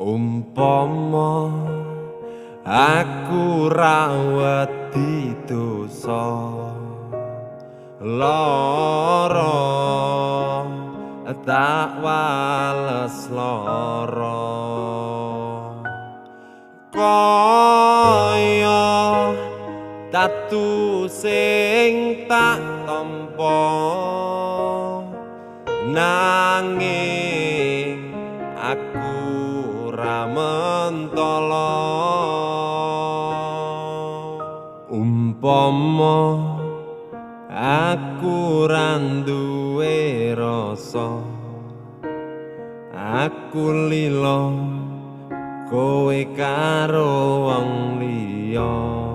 umpama aku rawat di dosa lara tak wales lara. Kaya tatu sing tak tampa nanging aku ra mentala umpama aku ra duwe rasa aku lilo kowe karo wong liya